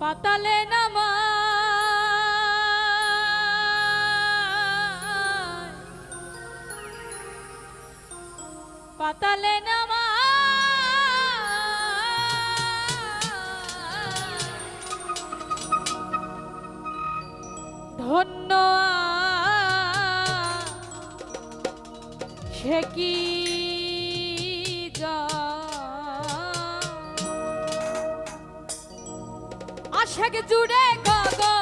পাতালে নামা। পাতালে নামা। ধন্য সে কি পোশাক জুড়ে গগন।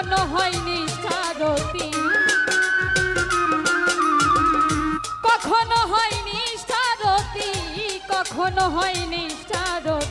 এখনও হয়নি সারতি কখনো হয়নি সারতি কখনো হয়নি সারতি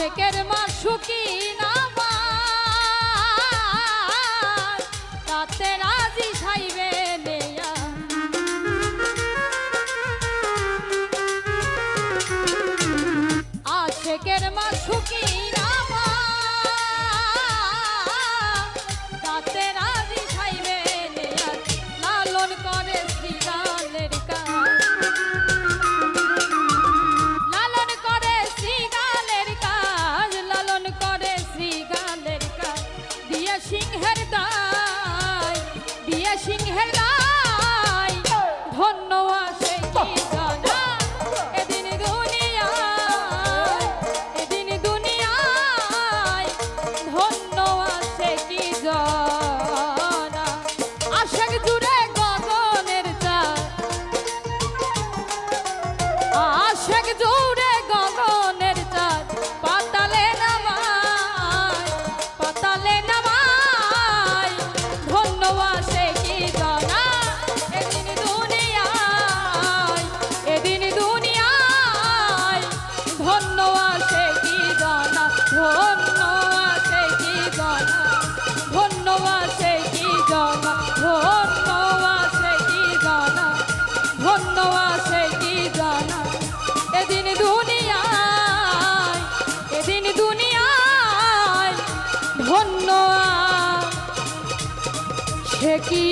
শেখের মা সুখী। ধন্য। সে কি